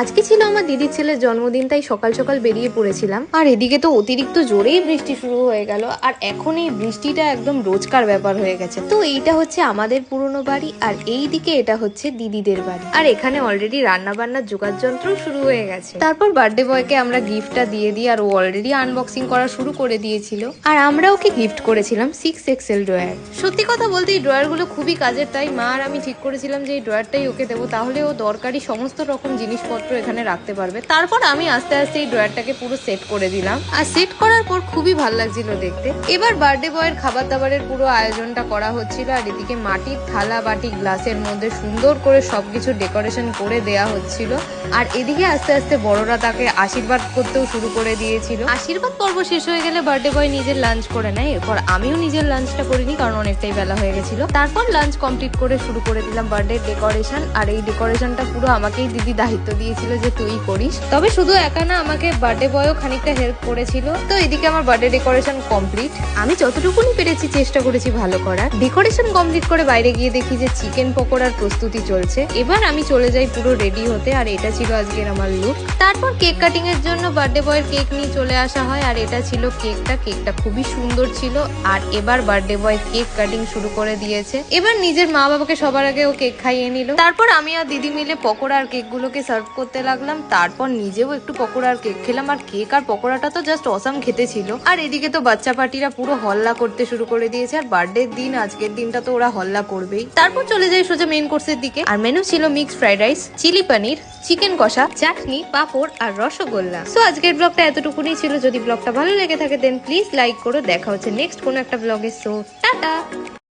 আজকে ছিল আমার দিদির ছেলের জন্মদিন, তাই সকাল সকাল বেরিয়ে পড়েছিলাম। আর এদিকে তো অতিরিক্ত জোরেই বৃষ্টি শুরু হয়ে গেল, আর এখন এই বৃষ্টিটা একদম রোজকার ব্যাপার হয়ে গেছে। তো এইটা হচ্ছে আমাদের পুরনো বাড়ি, আর এই দিকে এটা হচ্ছে দিদিদের বাড়ি। আর এখানে অলরেডি রান্না বান্নার যোগার যন্ত্র শুরু হয়ে গেছে। তারপর বার্থডে বয়কে আমরা গিফটটা দিয়ে দিই, আর ও অলরেডি আনবক্সিং করা শুরু করে দিয়েছিল। আর আমরা ওকে গিফট করেছিলাম সিক্স এক্সেল ড্রয়ার সত্যি কথা বলতে এই ড্রয়ারগুলো খুবই কাজের, তাই মা আর আমি ঠিক করেছিলাম যে এই ড্রয়ারটাই ওকে দেবো, তাহলে ও দরকারি সমস্ত রকম জিনিসপত্র এখানে রাখতে পারবে। তারপর আমি আস্তে আস্তে এই ড্রয়ারটাকে পুরো সেট করে দিলাম। আর সেট করার পর খুবই ভালো লাগছিল দেখতে। এবার বার্থডে বয়ের খাবার দাবারের পুরো আয়োজনটা করা হচ্ছিল আর এদিকে মাটির থালা, বাটি, গ্লাসের মধ্যে সুন্দর করে সবকিছু ডেকোরেশন করে দেয়া হচ্ছিল। আর এদিকে আস্তে আস্তে বড়রা তাকে আশীর্বাদ করতেও শুরু করে দিয়েছিল। আশীর্বাদ পর্ব শেষ হয়ে গেলে বার্থডে বয় নিজের লাঞ্চ করে নেয়। এরপর আমিও নিজের লাঞ্চটা করিনি কারণ অনেকটাই বেলা হয়ে গেছিল। তারপর লাঞ্চ কমপ্লিট করে শুরু করে দিলাম বার্থডে ডেকোরেশন আর এই ডেকোরেশনটা পুরো আমাকেই দিদি দায়িত্ব দিয়েছিল যে তুই করিস। তবে শুধু একা না, আমাকে বার্থডে বয়ও খানিকটা হেল্প করেছিল। তো এদিকে আমার বার্থডে ডেকোরেশন কমপ্লিট আমি যতটুকুনি পেরেছি চেষ্টা করেছি ভালো করার। ডেকোরেশন কমপ্লিট করে বাইরে গিয়ে দেখি যে চিকেন পকোড়ার প্রস্তুতি চলছে। এবার আমি চলে যাই পুরো রেডি হতে, আর এটা ছিল আজকের আমার লুক তারপর কেক কাটিং এর জন্য বার্থডে বয়ের কেক নিয়ে চলে আসা হয়, আর এটা ছিল কেকটা কেকটা খুবই সুন্দর ছিল, আর এবার বার্থডে বয় কেক কাটিং শুরু করে দিয়েছে। এবার নিজের মা বাবাকে সবার আগে ও কেক খাইয়ে নিল। তারপর আমি আর দিদি মিলে পকোড়া আর কেকগুলোকে সার্ভ করতে লাগলাম, তারপর নিজেও একটু পকোড়া আর কেক খেলাম, আর কেক আর পকোড়াটা তো জাস্ট অসাম খেতে ছিল। আর এদিকে তো বাচ্চা পার্টিরা পুরো হল্লা করতে শুরু করে দিয়েছে, আর বার্থডে দিন, আজকের দিনটা তো ওরা হল্লা করবেই। তারপর চলে যাই সোজা মেন কোর্সের দিকে। আর মেনু ছিল mixed fried rice chilli paneer chicken কষা চাটনি পাঁপড় আর রসগোল্লা। সো আজকের ব্লগটা এতটুকুনি ছিল। যদি ব্লগটা ভালো লেগে থাকে দেন প্লিজ লাইক করো দেখা হচ্ছে নেক্সট কোনো একটা ব্লগে সো টাটা!